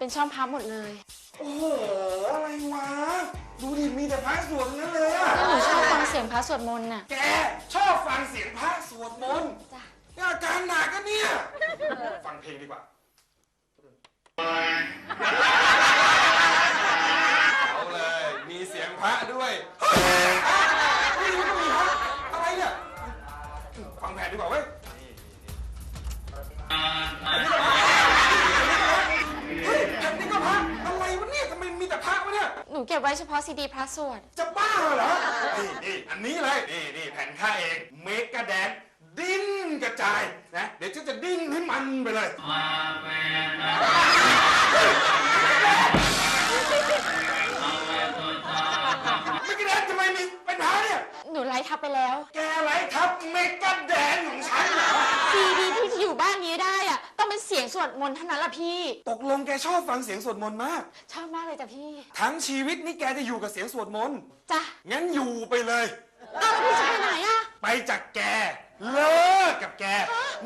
เป็นช่องพับหมดเลยโอ้โห อะไรวะ ดูดิ มีแต่พระสวดทั้งนั้นเลยอะก็หนูชอบฟังเสียงพระสวดมนต์น่ะ แกชอบฟังเสียงพระสวดมนต์จ้ะ นี่อาการหนักกันเนี่ย ฟังเพลงดีกว่าเอาเลย มีเสียงพระด้วยเฮ้ย หนูเก็บไว้เฉพาะซีดีพระสวด จะบ้าเหรอ นี่นี่อันนี้เลย นี่นี่แผ่นข้าเองเมกะแดนดิ้นกระจายนะ เดี๋ยวฉันจะดิ้นให้มันไปเลยเสียงสวดมนต์เท่านั้นละพี่ ตกลงแกชอบฟังเสียงสวดมนต์มาก ชอบมากเลยจ้ะพี่ทั้งชีวิตนี่แกจะอยู่กับเสียงสวดมนต์จ้ะงั้นอยู่ไปเลย เอาแล้วพี่จะไปไหนอะไปจากแก เลิกกับแก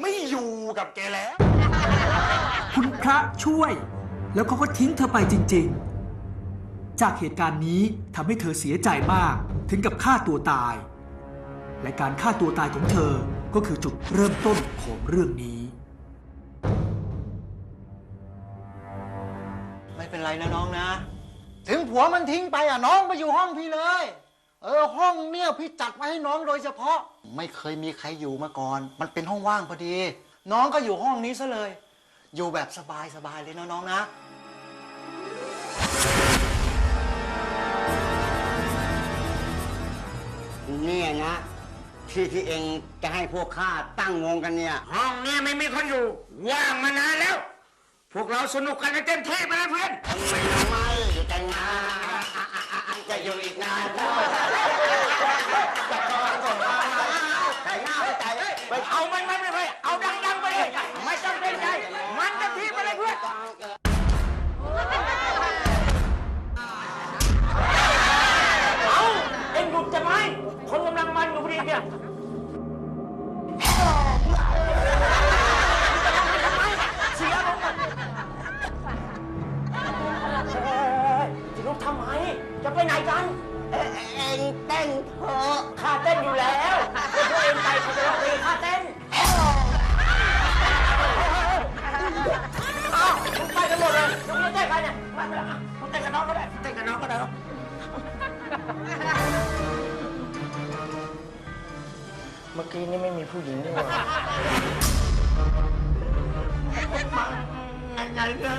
ไม่อยู่กับแกแล้ว คุณพระช่วย แล้วเขาก็ทิ้งเธอไปจริง ๆ จากเหตุการณ์นี้ทำให้เธอเสียใจมากถึงกับฆ่าตัวตาย และการฆ่าตัวตายของเธอก็คือจุดเริ่มต้นของเรื่องนี้ นไรนะน้องนะ ถึงผัวมันทิ้งไปอะน้องมาอยู่ห้องพี่เลย เออห้องเนี่ยพี่จัดไว้ให้น้องโดยเฉพาะ ไม่เคยมีใครอยู่มาก่อน มันเป็นห้องว่างพอดี น้องก็อยู่ห้องนี้ซะเลย อยู่แบบสบายสบายๆเลยนะน้องนะ เนี่ยนะ ที่ที่เองจะให้พวกข้าตั้งวงกันเนี่ย ห้องเนี้ไม่มีคนอยู่ ว่างมานานแล้ว พวกเราสนุกกันเต็มที่ไปเลยเพื่อนทำไมทำไมอยู่แต่งงานจะอยู่อีกนานแล้วแต่งหน้าไปใจไปเอามันมันไปเลยเอาดังๆไป เมื่อกี้นี่ไม่มีผู้หญิงนี่หว่าไงเนี่ย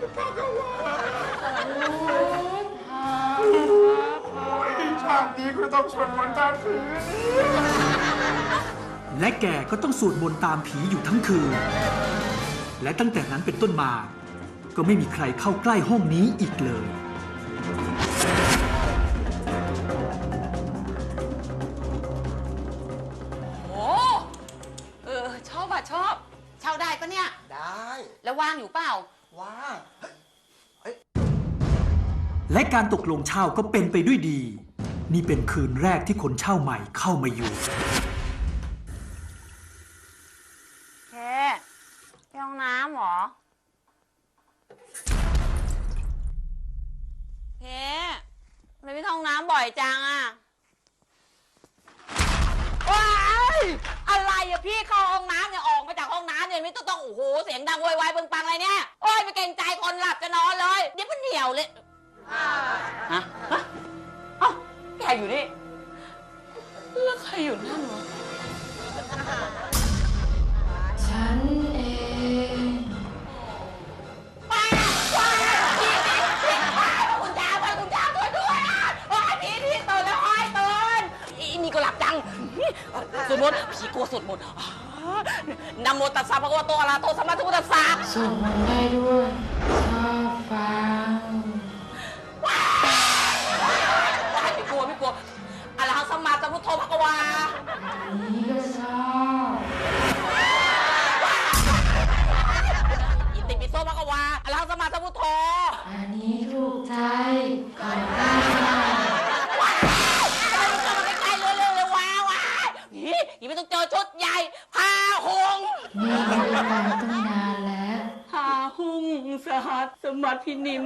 ภะคะวาชาตินี้ก็ต้องสวดมนต์ตามคืนและแกก็ต้องสวดมนต์ตามผีอยู่ทั้งคืน และตั้งแต่นั้นเป็นต้นมา ก็ไม่มีใครเข้าใกล้ห้องนี้อีกเลย โอ้เออ ชอบอะ ชอบ เช่าได้ปะเนี่ย ได้ แล้วว่างอยู่เปล่า ว่างและการตกลงเช่าก็เป็นไปด้วยดี นี่เป็นคืนแรกที่คนเช่าใหม่เข้ามาอยู่ เคไปห้องน้ำเหรอ เคทำไมไปเข้าห้องน้ำบ่อยจังอะว้ายอะไรอะพี่เข้า ห้องน้ำเนี่ยไม่ต้องต้องโอ้โหเสียงดังโวยวายเบิ่งปังอะไรเนี่ยโอ้ยไม่เกรงใจคนหลับจะนอนเลย เดี๋ยวมันเหนียวเลยฮะฮะเอ้าแกอยู่นี่แล้วใครอยู่นั่นวะฉันเองไปนะไปนะพี่พี่พี่คุณจ้าไปคุณจ้าช่วยด้วยอะโอ้ยพี่พี่ตื่นแล้วโอ้ยตื่นอีนี่ก็หลับจังสวดมนต์ผีกลัวสวดมนต์อ้า นะโมตัสสะภะคะวะโตอะระหะโตสัมมาสัมพุทธัสสะสวดมนต์ได้ด้วยชอบฟังไม่กลัวไม่กลัวอะระหังสัมมาสัมพุทโธภะคะวานี่ก็ชอบอิติปิโสภะคะวาอะระหังสัมมาสัมพุทโธอันนี้ถูกใจขอได้ค่ะอะไรมันเข้ามาใกล้ๆเร็วๆเลยว้าวว้าวนี่ยังไม่ต้องเจอชุดใหญ่พาหงส์ นี่ไม่ได้ฟังตั้งนานแล้ว พาหุง สหัสสมัตินิม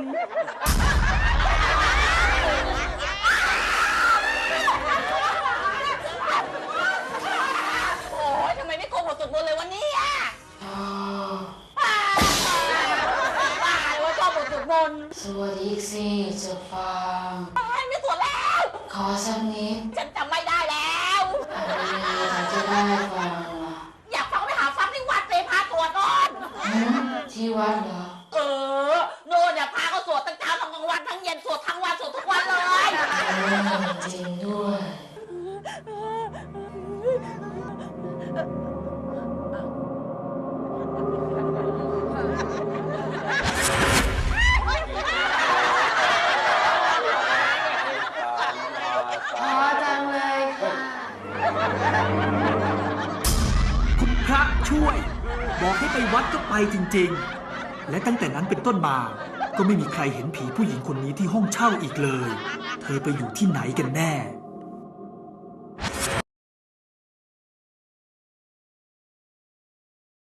โอ้ยทำไมไม่โกงบทสวดมนต์เลยวันนี้อะชอบบ้าบ้าเลยว่าชอบบทสวดมนต์สวดอีกสิจะฟังไม่ไม่สวดแล้ว ขอสักนิดฉันจำไม่ได้แล้วอันนี้จะได้ฟังล่ะอยากฟังไปหาฟังที่วัดเลยพาสวดก่อน หืมที่วัดเหรอเออ จริงด้วย พอจังเลยค่ะ คุณพระช่วย บอกให้ไปวัดก็ไปจริง ๆ และตั้งแต่นั้นเป็นต้นมา ก็ไม่มีใครเห็นผีผู้หญิงคนนี้ที่ห้องเช่าอีกเลย เธอไปอยู่ที่ไหนกันแน่